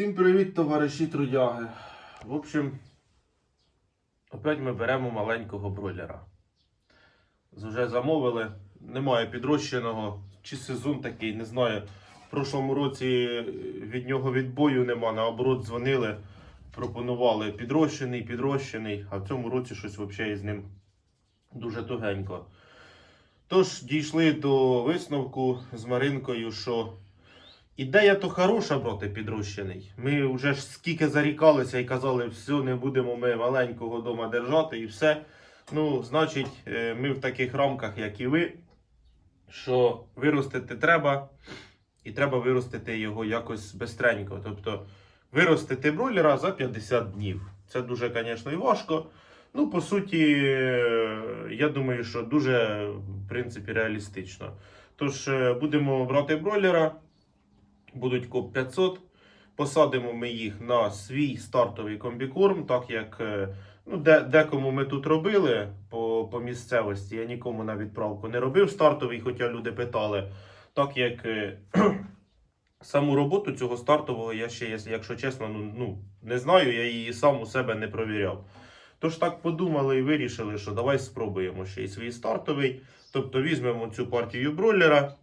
Всім привіт, товариші трудяги. В общем, опять ми беремо маленького бройлера. З Уже замовили, немає підрощеного, чи сезон такий, не знаю. В прошлому році від нього відбою нема, наоборот, дзвонили, пропонували підрощений, підрощений, а в цьому році щось взагалі з ним дуже тугенько. Тож дійшли до висновку з Маринкою, що Ідея то хороша, брате, підрощений. Ми вже ж скільки зарікалися і казали, все, не будемо ми маленького дома держати і все. Ну, значить, е, ми в таких рамках, як і ви, що виростити треба, і треба виростити його якось бистренько. Тобто виростити бройлера за 50 днів. Це дуже, звісно, і важко. Ну, по суті, е, я думаю, що дуже, в принципі, реалістично. Тож, е, будемо брати бройлера будуть коп 500. Посадимо ми їх на свій стартовий комбікорм, так як е, ну, де, декому ми тут робили по, по місцевості. Я нікому на відправку не робив стартовий, хоча люди питали. Так як е, саму роботу цього стартового я ще, якщо чесно, ну, ну, не знаю, я її сам у себе не провіряв. Тож так подумали і вирішили, що давай спробуємо ще й свій стартовий. Тобто візьмемо цю партію бройлера.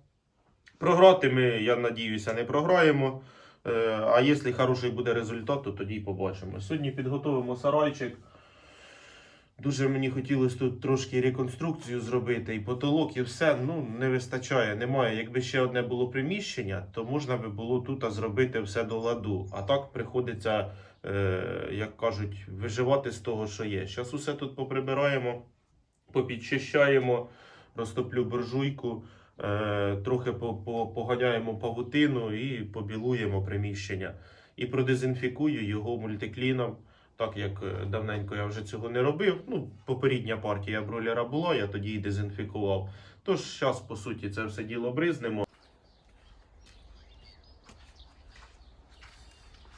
Програти ми, я надіюся, не програємо. Е, А якщо хороший буде результат, то тоді побачимо. Сьогодні підготовимо сарайчик. Дуже мені хотілося тут трошки реконструкцію зробити, і потолок, і все. Ну, не вистачає, немає. Якби ще одне було приміщення, то можна би було тут зробити все до ладу. А так приходиться, е, як кажуть, виживати з того, що є. Зараз усе тут поприбираємо, попідчищаємо, розтоплю буржуйку. Е, трохи по- по- поганяємо павутину і побілуємо приміщення. І продезінфікую його мультикліном, так як е, давненько я вже цього не робив. Ну, попередня партія бройлера була, я тоді і дезінфікував. Тож зараз, по суті, це все діло бризнемо.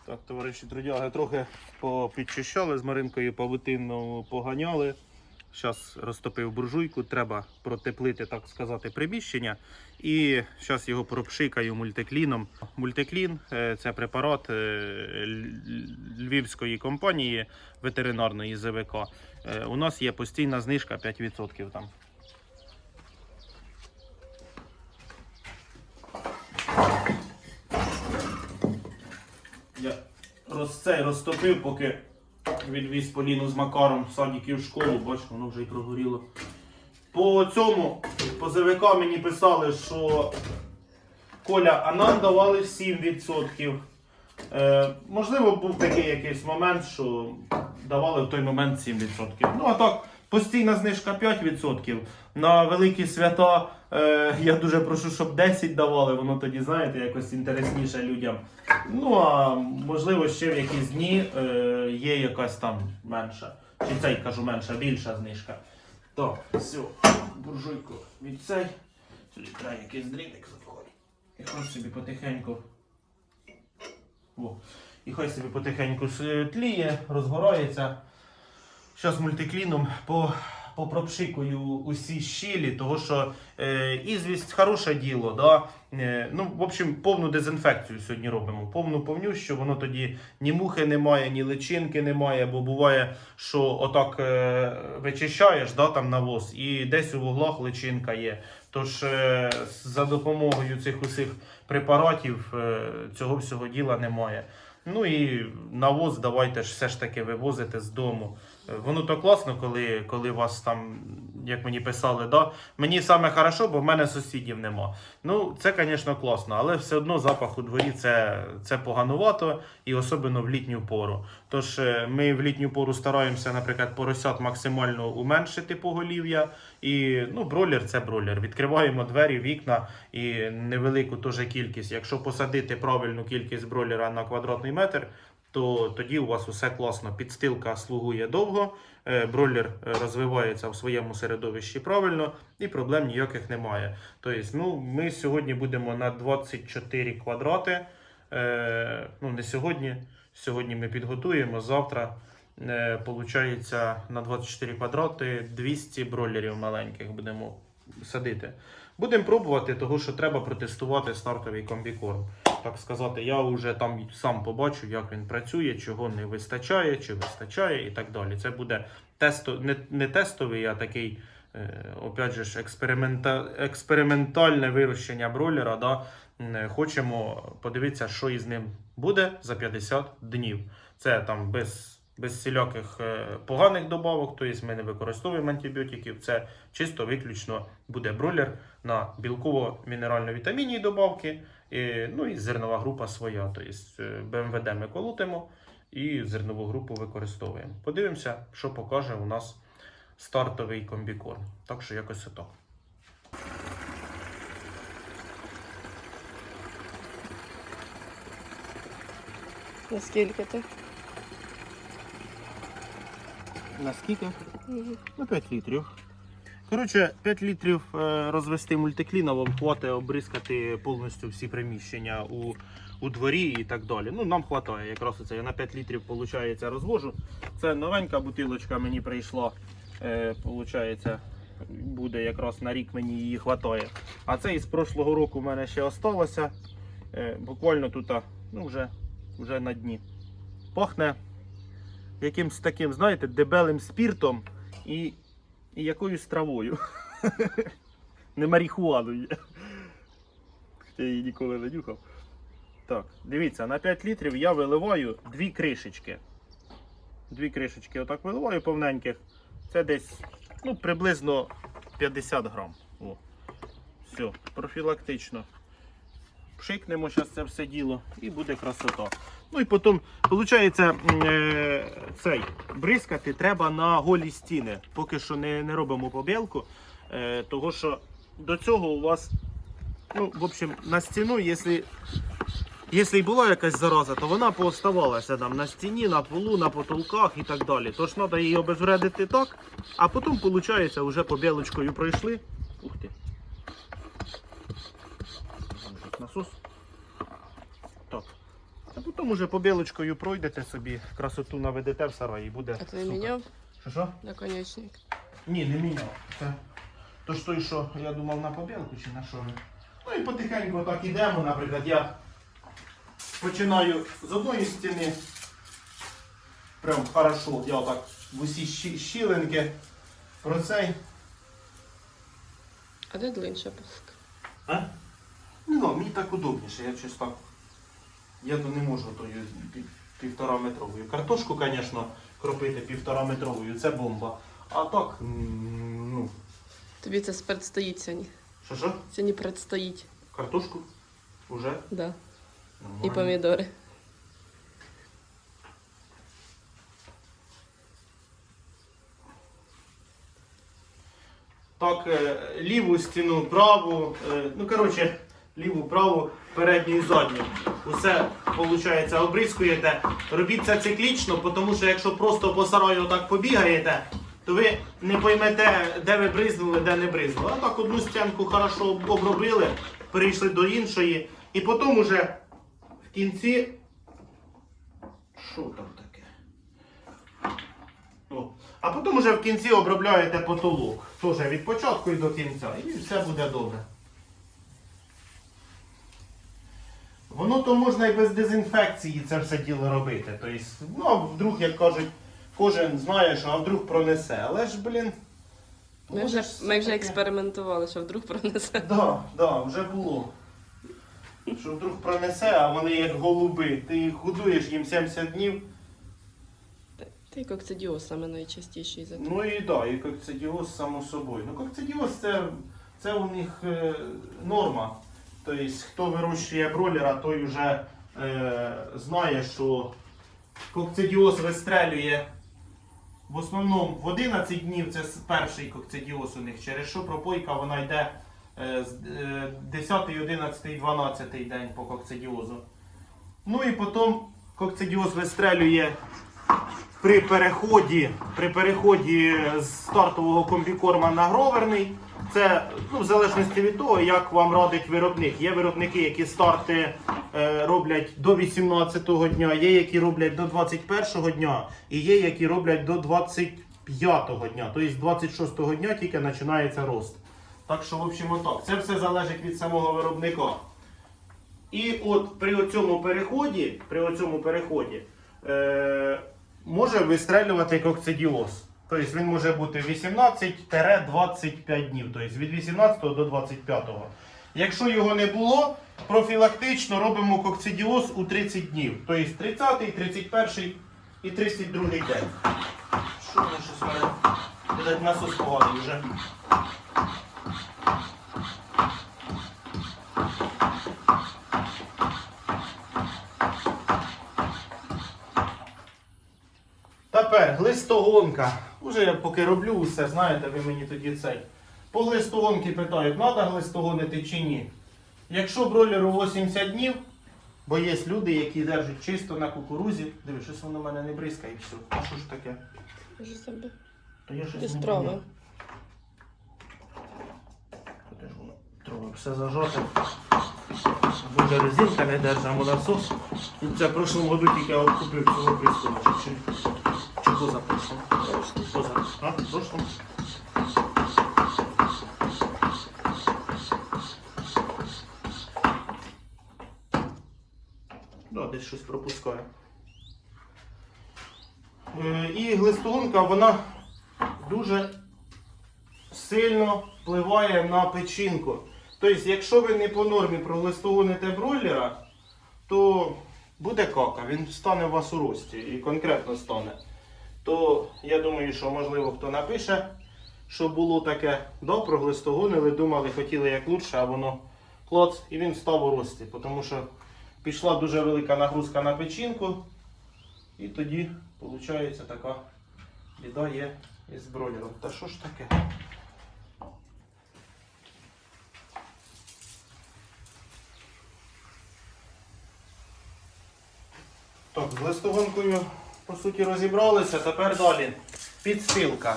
Так, товариші трудяги, трохи попідчищали з Маринкою павутину поганяли. Зараз розтопив буржуйку, треба протеплити, так сказати, приміщення. І зараз його пропшикаю мультикліном. Мультиклін е, це препарат е, львівської компанії ветеринарної ЗВК. Е, У нас є постійна знижка 5% там. Я роз, цей розтопив, поки відвіз Поліну з Макаром в садики в школу, бач, воно вже й прогоріло. По цьому позивика мені писали, що Коля, а нам давали 7%. Е, можливо, був такий якийсь момент, що давали в той момент 7%. Ну а так, постійна знижка 5%. На великі свята е, я дуже прошу, щоб 10 давали, воно тоді, знаєте, якось інтересніше людям. Ну, а можливо, ще в якісь дні е, є якась там менша. Чи цей кажу менша, більша знижка. Так, все, буржуйку від цей. Сюди треба якийсь дрібник заходить. І хай собі потихеньку. О, і хай собі потихеньку тліє, розгорається. Зараз мультикліном по, попропшикую усі щілі, того що е, ізвість хороше діло. Да? Е, ну, в общем, повну дезінфекцію сьогодні робимо. Повну повнющу, воно тоді ні мухи немає, ні личинки немає, бо буває, що отак е, вичищаєш да, там навоз, і десь у вуглах личинка є. Тож е, за допомогою цих усіх препаратів е, цього всього діла немає. Ну і навоз давайте ж все ж таки вивозити з дому. Воно то класно, коли, коли вас там, як мені писали, да? мені саме хорошо, бо в мене сусідів нема. Ну, це, звісно, класно, але все одно запах у дворі це, це поганувато і особливо в літню пору. Тож е, ми в літню пору стараємося, наприклад, поросят максимально уменшити поголів'я. І ну, бройлер це бройлер. Відкриваємо двері, вікна і невелику теж кількість. Якщо посадити правильну кількість бройлера на квадратний метр, то тоді у вас усе класно. Підстилка слугує довго, е, бройлер е, розвивається в своєму середовищі правильно і проблем ніяких немає. Тобто, ну, ми сьогодні будемо на 24 квадрати. Е, ну, не сьогодні. Сьогодні ми підготуємо. Завтра, получається, на 24 квадрати 200 бройлерів маленьких будемо садити. Будемо пробувати, того що треба протестувати стартовий комбікорм. Так сказати, я вже там сам побачу, як він працює, чого не вистачає, чи вистачає і так далі. Це буде тесто, не, не тестовий, а такий, е, опять же, експеримента, експериментальне вирощення бройлера. Да? Е, Хочемо подивитися, що із ним буде за 50 днів. Це там без, без всіляких е, поганих добавок, тобто ми не використовуємо антибіотиків. Це чисто виключно буде бройлер на білково-мінерально-вітамінні добавки. І, ну і зернова група своя. Тобто БМВД ми колотимо і зернову групу використовуємо. Подивимося, що покаже у нас стартовий комбікорм. Так що якось отак. Наскільки ти? Наскільки? Мгм. Ну, 5 літрів. Коротше, 5 літрів е, розвести мультикліновим хватить обризкати повністю всі приміщення у, у дворі і так далі. Ну, нам вистачає якраз це. Я на 5 літрів виходить, розвожу. Це новенька бутилочка мені прийшла. Е, получається, буде якраз на рік мені її вистачає. А це із прошлого року в мене ще осталося. Е, буквально тут ну, вже, вже на дні. Пахне якимсь таким, знаєте, дебелим спіртом і, і якоюсь травою. Не марихуаною. Хоча я її ніколи не нюхав. Так, дивіться, на 5 літрів я виливаю дві кришечки. Дві кришечки отак виливаю повненьких. Це десь ну, приблизно 50 грам. О. Все, профілактично. Пшикнемо зараз це все діло і буде красота. Ну і потім, виходить, цей бризкати треба на голі стіни. Поки що не, не робимо побілку. Е, того що до цього у вас, ну, в общем, на стіну, якщо, якщо і була якась зараза, то вона пооставалася там на стіні, на полу, на потолках і так далі. Тож треба її обезвредити так, а потім, виходить, вже побілочкою пройшли. Ух ти. Там щось Насос. Так. А потім уже побілочкою пройдете собі, красоту наведете в сараї і буде. А ти міняв Що що? наконечник? Ні, не міняв. Це то ж той, що я думав на побілку чи на що. Ну і потихеньку так ідемо, наприклад, я починаю з одної стіни. Прям хорошо, я отак в усі щі- щілинки про цей. А де длинша палка? А? Ну, мені так удобніше, я щось так. Я то не можу тою пів- півтора метровою. Картошку, звісно, кропити півтора метровою, це бомба. А так, ну, Тобі це предстоїть сьогодні. що що? Сьогодні предстоїть. Картошку? Уже? Да. І помідори. Так, е, ліву стіну, праву, е, ну коротше, ліву, праву, передню і задню. Усе, виходить, обрізкуєте. Робіть це циклічно, тому що якщо просто по сараю так побігаєте, то ви не поймете, де ви бризнули, де не бризнули. А так одну стінку хорошо обробили, перейшли до іншої. І потім уже в кінці. Що там таке? О. А потім уже в кінці обробляєте потолок. Теж від початку і до кінця. І все буде добре. Воно то можна і без дезінфекції це все діло робити. Тобто, ну, а вдруг, як кажуть, кожен знає, що а вдруг пронесе. Але ж, блін. Ми вже, ми вже експериментували, що вдруг пронесе. Да, да, вже було. Що вдруг пронесе, а вони як голуби. Ти їх годуєш їм 70 днів. Ти кокцидіоз саме найчастіший за Ну і да, і кокцидіоз само собою. Ну кокцидіоз це, це у них е, норма. Тобто, хто вирощує бройлера, той вже е, знає, що кокцидіоз вистрелює в основному в 11 днів, це перший кокцидіоз у них, через що пропойка вона йде е, з е, 10, 11, 12 день по кокцидіозу. Ну і потім кокцидіоз вистрелює при переході, при переході з стартового комбікорма на гроверний. Це ну, в залежності від того, як вам радить виробник. Є виробники, які старти е, роблять до 18-го дня, є які роблять до 21-го дня, і є які роблять до 25-го дня. Тобто з 26-го дня тільки починається рост. Так що, в общем, отак. Це все залежить від самого виробника. І от при цьому переході, при цьому переході е, може вистрелювати кокцидіоз. Тобто він може бути 18-25 днів, тобто від 18 до 25. Якщо його не було, профілактично робимо кокцидіоз у 30 днів. Тобто 30, 31 і 32 день. Що воно щось мене? Видать, насос поганий вже. Тепер глистогонка. Уже я поки роблю усе, знаєте, ви мені тоді цей. По глистогонки питають, треба глистогонити чи ні. Якщо бройлеру 80 днів, бо є люди, які держать чисто на кукурузі. Диви, щось воно в мене не бризкає і все. А що ж таке? То я щось не поняв. Трохи все зажати. Буде резинка не держимо насос. І це в прошлому году тільки я купив цього прискувача. Чи поза прошлому? Поза. А? В? Да, десь щось пропускаю. Е, І глистогонка, вона дуже сильно впливає на печінку. Тобто, якщо ви не по нормі проглистогоните бройлера, то буде кака, він стане у вас у рості і конкретно стане. То я думаю, що можливо хто напише, що було таке, да, проглистогонили, думали, хотіли як лучше, а воно клоц, і він став у рості. Тому що пішла дуже велика нагрузка на печінку, і тоді виходить така біда є із бройлером. Та що ж таке? Так, з листогонкою по суті розібралися. Тепер далі. Підстилка.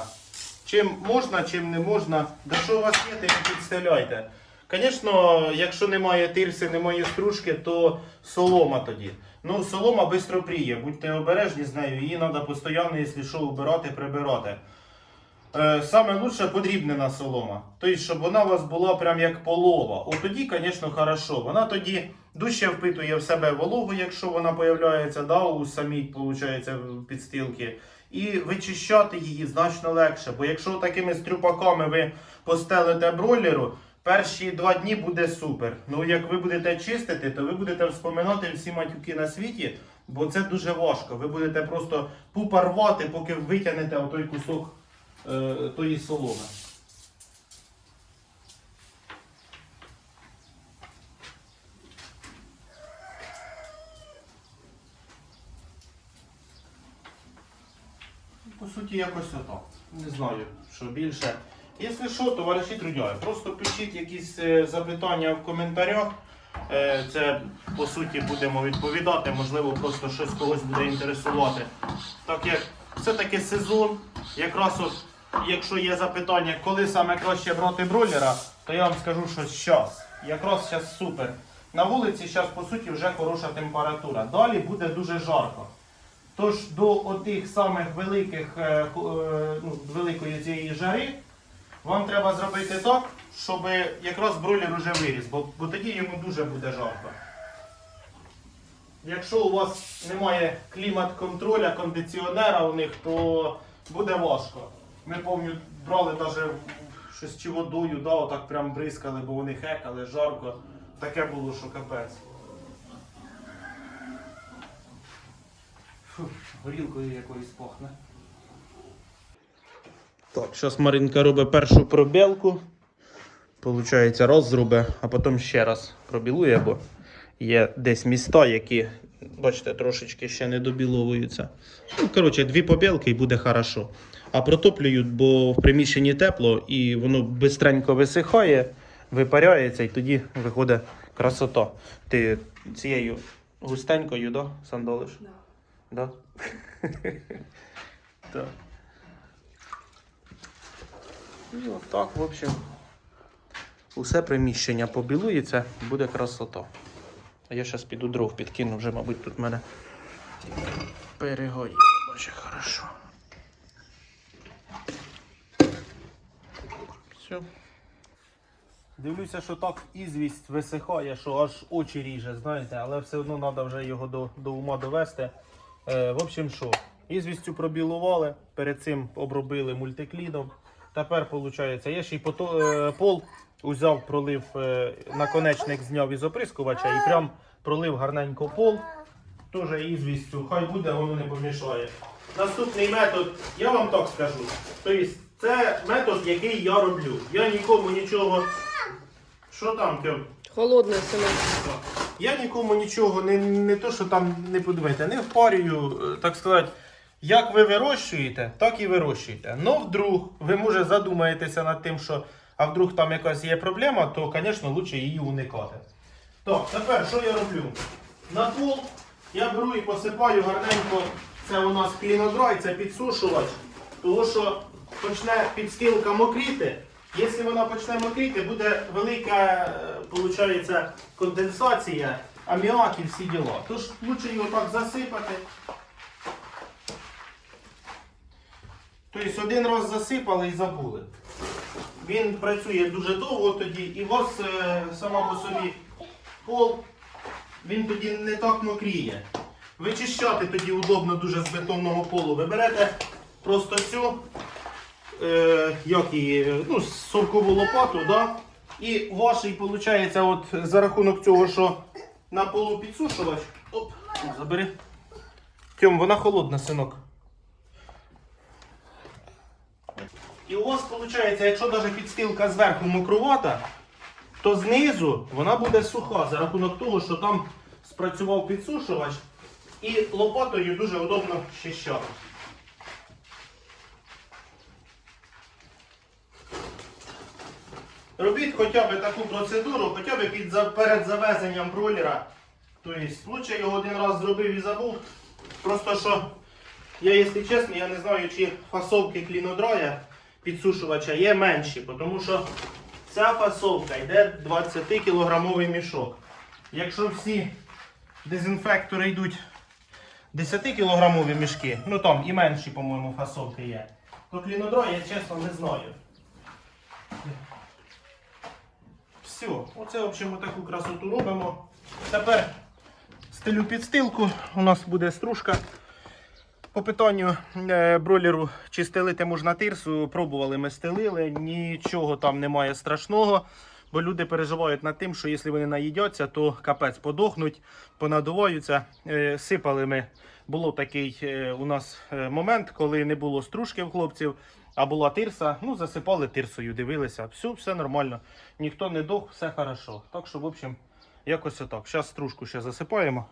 Чим можна, чим не можна. Да що у вас є, тим підстеляйте. Звісно, якщо немає тирси, немає стружки, то солома тоді. Ну, солома швидко пріє, будьте обережні з нею, її треба постійно, якщо що, убирати, прибирати. Е, Саме лучше подрібнена солома. Тобто, щоб вона у вас була прям як полова. От тоді, звісно, хорошо. Вона тоді дужче впитує в себе вологу, якщо вона появляється да, у самій получається, підстилки. І вичищати її значно легше. Бо якщо такими стрюпаками ви постелите бройлеру, перші два дні буде супер. Ну як ви будете чистити, то ви будете вспоминати всі матюки на світі, бо це дуже важко. Ви будете просто пупа рвати, поки витягнете отой кусок тої соломи. По суті, якось отак. Не знаю, що більше. Якщо що, товариші трудяги, просто пишіть якісь е, запитання в коментарях. Е, Це по суті будемо відповідати, можливо, просто щось когось буде інтересувати. Так як все-таки сезон, якраз от, якщо є запитання, коли саме краще брати бройлера, то я вам скажу, що зараз. Якраз зараз супер. На вулиці зараз по суті вже хороша температура. Далі буде дуже жарко. Тож до отих самих великих, е, е, ну, великої цієї жари вам треба зробити так, щоб якраз бройлер уже виріс, бо, бо тоді йому дуже буде жарко. Якщо у вас немає клімат-контроля, кондиціонера у них, то буде важко. Ми пам'ятаю, брали навіть щось чи водою, да, отак прям бризкали, бо вони хекали, жарко. Таке було, що капець. Фу, горілкою якоюсь пахне. Так, зараз Маринка робить першу пробілку. Получається, раз а потім ще раз пробілує, бо є десь міста, які, бачите, трошечки ще не добіловуються. Ну, коротше, дві побілки і буде хорошо. А протоплюють, бо в приміщенні тепло і воно бистренько висихає, випаряється і тоді виходить красота. Ти цією густенькою, да, сандолиш? Да? так. І отак, в общем, усе приміщення побілується, буде красота. А я зараз піду дров підкину, вже, мабуть, тут в мене перегоріло. Бачу, хорошо. Все. Дивлюся, що так ізвість висихає, що аж очі ріже, знаєте, але все одно треба вже його до, до ума довести. Е, в общем, що, ізвістю пробілували, перед цим обробили мультиклідом. Тепер, виходить, я ще й е, пол узяв, пролив е, наконечник зняв із оприскувача і прям пролив гарненько пол. Теж ізвістю, хай буде, воно не помішає. Наступний метод, я вам так скажу. Тобто, це метод, який я роблю. Я нікому нічого. Що там, Тьом? Холодне Семен. Я нікому нічого не, не то, що там не подумайте, не впарюю, е, так сказати. Як ви вирощуєте, так і вирощуєте. Ну, вдруг ви може задумаєтеся над тим, що а вдруг там якась є проблема, то, звісно, краще її уникати. Так, тепер що я роблю? На пол я беру і посипаю гарненько. Це у нас клінодрай, це підсушувач. Тому що почне підстилка мокріти. Якщо вона почне мокріти, буде велика е, конденсація, аміак і всі діла. Тож краще його так засипати. Тобто один раз засипали і забули. Він працює дуже довго тоді, і у вас е, сама по собі пол, він тоді не так мокріє. Вичищати тоді удобно дуже з бетонного полу. Ви берете просто цю е, як її, ну, совкову лопату, да? і ваш, виходить, от за рахунок цього, що на полу підсушувач. Оп, забери. Тьом, вона холодна, синок. І у вас виходить, якщо навіть підстилка зверху мокрувата, то знизу вона буде суха за рахунок того, що там спрацював підсушувач і лопатою дуже удобно щищати. Робіть хоча б таку процедуру, хоча б під, перед завезенням бройлера. Тобто, лучше його один раз зробив і забув. Просто що я, якщо чесно, я не знаю, чи фасовки клінодрая підсушувача є менші, тому що ця фасовка йде 20-кілограмовий мішок. Якщо всі дезінфектори йдуть 10-кілограмові мішки, ну там і менші, по-моєму, фасовки є, то клінодрай я чесно не знаю. Все, оце, в общем, таку красоту робимо. Тепер стелю підстилку, у нас буде стружка. По питанню е, бройлеру, чи стелити можна тирсу, пробували ми стелили, нічого там немає страшного. Бо люди переживають над тим, що якщо вони наїдяться, то капець подохнуть, понадуваються. Е, Сипали ми. Було такий е, у нас момент, коли не було стружки в хлопців, а була тирса. Ну, засипали тирсою, дивилися. Все, все нормально. Ніхто не дох, все хорошо. Так що, в общем, якось отак. Зараз стружку ще засипаємо.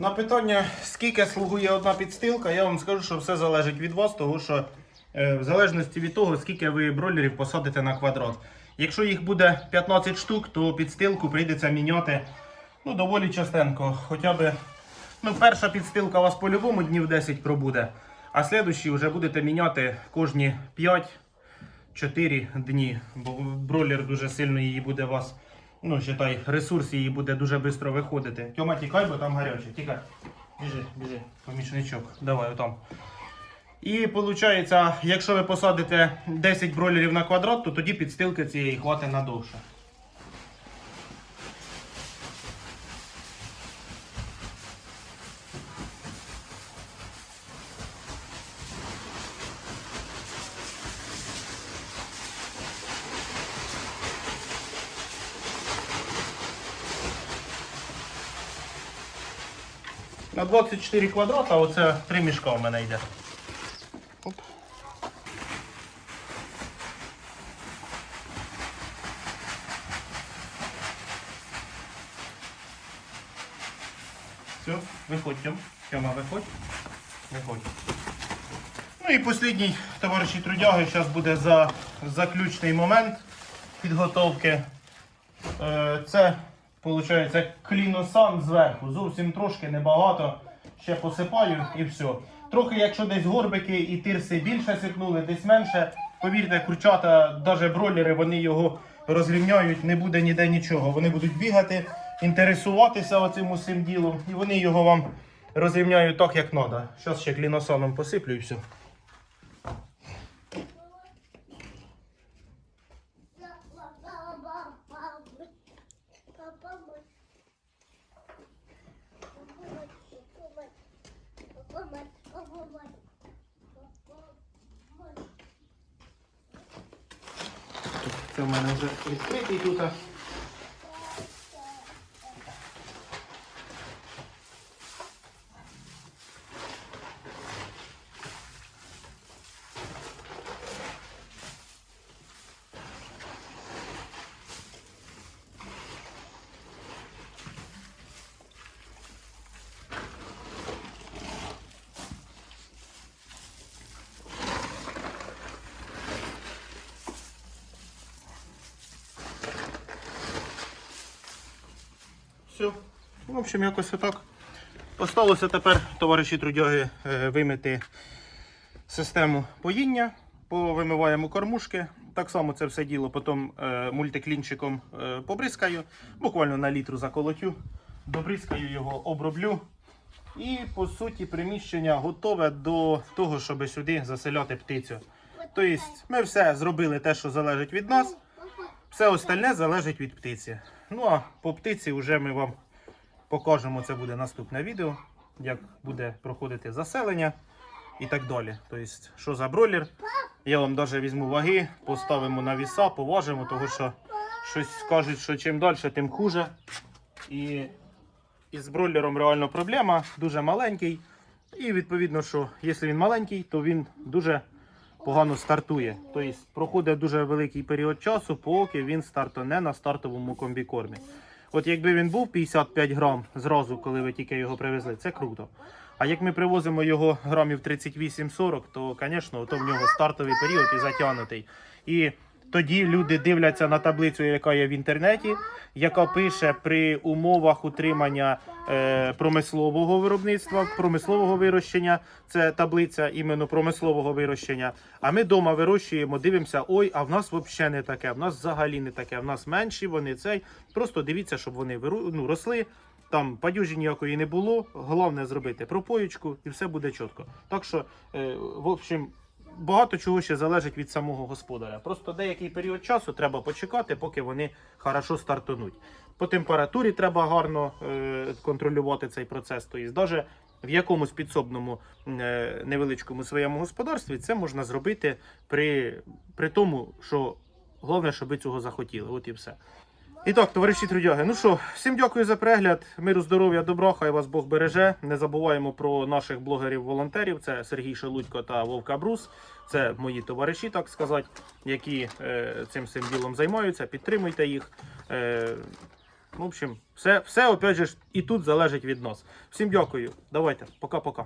На питання, скільки слугує одна підстилка, я вам скажу, що все залежить від вас, тому що е, в залежності від того, скільки ви бройлерів посадите на квадрат. Якщо їх буде 15 штук, то підстилку прийдеться міняти ну, доволі частенько. Хоча б, ну, перша підстилка у вас по-любому днів 10 пробуде, а слідущі вже будете міняти кожні 5-4 дні, бо бройлер дуже сильно її буде вас. Ну, считай, ресурс її буде дуже швидко виходити. Тьома, тікай, бо там гаряче. Тікай. Біжи, біжи, помічничок. Давай отам. І виходить, якщо ви посадите 10 бройлерів на квадрат, то тоді підстилки цієї хватить надовше. На 24 квадрата оце три мішка у мене йде. Оп. Все, виходь, Тьом. Тьома, виходь. Виходь. Ну і останній, товариші трудяги, зараз буде за заключний момент підготовки. Е, Це, виходить, кліносан зверху. Зовсім трошки небагато. ще посипаю і все. Трохи, якщо десь горбики і тирси більше сипнули, десь менше. Повірте, курчата, навіть бройлери, вони його розрівняють, не буде ніде нічого. Вони будуть бігати, інтересуватися оцим усім ділом, і вони його вам розрівняють так, як треба. Зараз ще кліносаном посиплю і все. Це в мене вже відкритий тут. Все. В общем, якось отак. Осталося тепер, товариші трудяги, е, вимити систему поїння, повимиваємо кормушки. Так само це все діло потім е, мультиклінчиком е, побризкаю, буквально на літру заколотю, добризкаю його, оброблю. І по суті приміщення готове до того, щоб сюди заселяти птицю. Тобто ми все зробили те, що залежить від нас. Все остальне залежить від птиці. Ну а по птиці вже ми вам покажемо, це буде наступне відео, як буде проходити заселення і так далі. Тобто, що за бройлер. Я вам навіть візьму ваги, поставимо на віса, поважимо, тому що щось скажуть, що чим далі, тим хуже. І, і з бройлером реально проблема, дуже маленький. І відповідно, що якщо він маленький, то він дуже погано стартує. Тобто проходить дуже великий період часу, поки він стартане на стартовому комбікормі. От якби він був 55 грам зразу, коли ви тільки його привезли, це круто. А як ми привозимо його грамів 38-40, то, звісно, в нього стартовий період і затягнутий. І тоді люди дивляться на таблицю, яка є в інтернеті, яка пише при умовах утримання е, промислового виробництва, промислового вирощення. Це таблиця іменно промислового вирощення. А ми вдома вирощуємо, дивимося, ой, а в нас взагалі не таке, в нас взагалі не таке, в нас менші, вони цей. Просто дивіться, щоб вони ну, росли. Там падюжі ніякої не було. Головне зробити пропоючку і все буде чітко. Так що, е, в общем, багато чого ще залежить від самого господаря. Просто деякий період часу треба почекати, поки вони хорошо стартануть. По температурі треба гарно е, контролювати цей процес. Тобто, навіть в якомусь підсобному е, невеличкому своєму господарстві це можна зробити при, при тому, що головне, щоб ви цього захотіли. От і все. І так, товариші трудяги, ну що, всім дякую за перегляд. Миру, здоров'я, добра, хай вас Бог береже. Не забуваємо про наших блогерів-волонтерів. Це Сергій Шелудько та Вовка Брус. Це мої товариші, так сказати, які е, цим всім ділом займаються. Підтримуйте їх. Е, в общем, все, все опять же, і тут залежить від нас. Всім дякую. Давайте, пока-пока.